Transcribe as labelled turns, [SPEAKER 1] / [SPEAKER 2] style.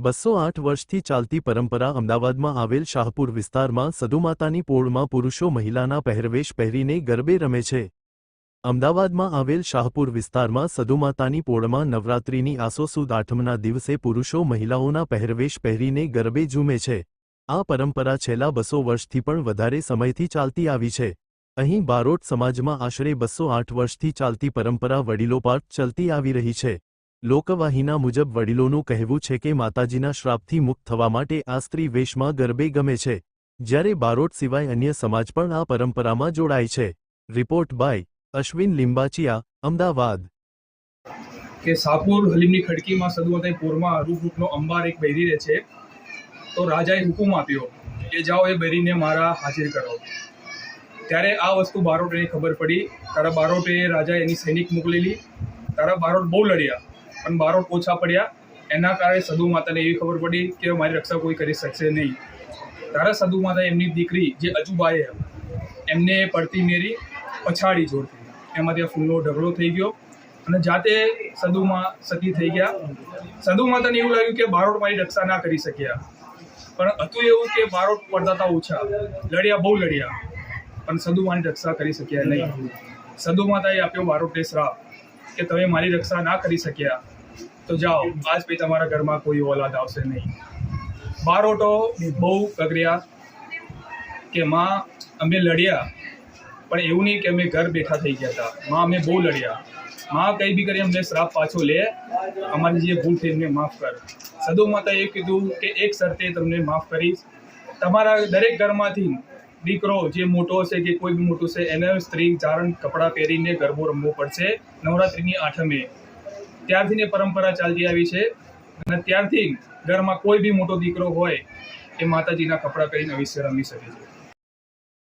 [SPEAKER 1] બસો આઠ વર્ષથી ચાલતી પરંપરા અમદાવાદમાં આવેલ શાહપુર વિસ્તારમાં સદુમાતાની પોળમાં પુરુષો મહિલાના પહેરવેશ પહેરીને ગરબે રમે છે. અમદાવાદમાં આવેલ શાહપુર વિસ્તારમાં સદુમાતાની પોળમાં નવરાત્રિની આસો સુદ આઠમના દિવસે પુરુષો મહિલાઓના પહેરવેશ પહેરીને ગરબે ઝૂમે છે. આ પરંપરા છેલ્લા બસો વર્ષથી પણ વધારે સમયથી ચાલતી આવી છે. અહીં બારોટ સમાજમાં આશરે બસો આઠ વર્ષથી ચાલતી પરંપરા વડીલોપાટ ચલતી આવી રહી છે. લોકવાહિના મુજબ વડીલોનું કહેવું છે કે માતાજીના શ્રાપથી મુક્ત થવા માટે આ સ્ત્રી વેશમાં ગરબે ગમે છે. જ્યારે બારોટ સિવાય અન્ય સમાજ પણ આ પરંપરામાં જોડાય છે. Report by Ashwin Limbachiya, Ahmedabad.
[SPEAKER 2] કે સાપુર હલીમની ખડકીમાં સદુવતાઈ પૂરમાં રૂપરૂપનો અંબાર એક બૈરી રહે છે, તો રાજાએ હુકુમ આપ્યો કે જાઓ એ બૈરીને મારા હાજર કરો. ત્યારે આ વસ્તુ બારોટને ખબર પડી. તારા બારોટે રાજાએ એની સૈનિક મોકલેલી. તારા બારોટ બહુ લડ્યા. પણ બારોટ ઓછા પડ્યા. એના કારણે સદુ માતાને એવી ખબર પડી કે મારી રક્ષા કોઈ કરી શકશે નહીં. તારા સદુ માતા એમની દીકરી, જે અજુબાએ, એમને પડતી મેરી પછાડી જોડતી. એમાંથી આ ફૂલનો ઢગલો થઈ ગયો અને જાતે સદુમાં સતી થઈ ગયા. સદુ માતાને એવું લાગ્યું કે બારોટ મારી રક્ષા ના કરી શક્યા. પણ હતું એવું કે બારોટ પડતા હતા ઓછા. લડ્યા બહુ લડ્યા. પણ સદુ માની રક્ષા કરી શક્યા નહીં. સદુ માતાએ આપ્યો બારોટને શ્રાપ. કે તમે મારી રક્ષા ના કરી શક્યા, તો જાઓ. આજ પછી તમારા ઘરમાં કોઈ ઓલાદ આવશે નહીં. બારોટો બહુ ગગર્યા કે માં, અમે લડ્યા, પણ એવું નહીં કે અમે ઘર બેઠા થઈ ગયા હતા. માં અમે બહુ લડ્યા. માં કંઈ બી કરી, અમને શ્રાપ પાછો લે. અમારી જે ભૂલ થઈ, એમને માફ કર. સદુ માતાએ કીધું કે એક શરતે તમને માફ કરીશ. તમારા દરેક ઘરમાંથી દીકરો જે મોટો છે કે કોઈ બી મોટું છે એને સ્ત્રી ચારણ કપડાં પહેરીને ગરબો રમવો પડશે નવરાત્રિની આઠમે. ત્યારથી એ પરંપરા ચાલતી આવી છે અને ત્યારથી ઘરમાં કોઈ બી મોટો દીકરો હોય, એ માતાજીના કપડાં પહેરીને અવશ્ય રમી શકે છે.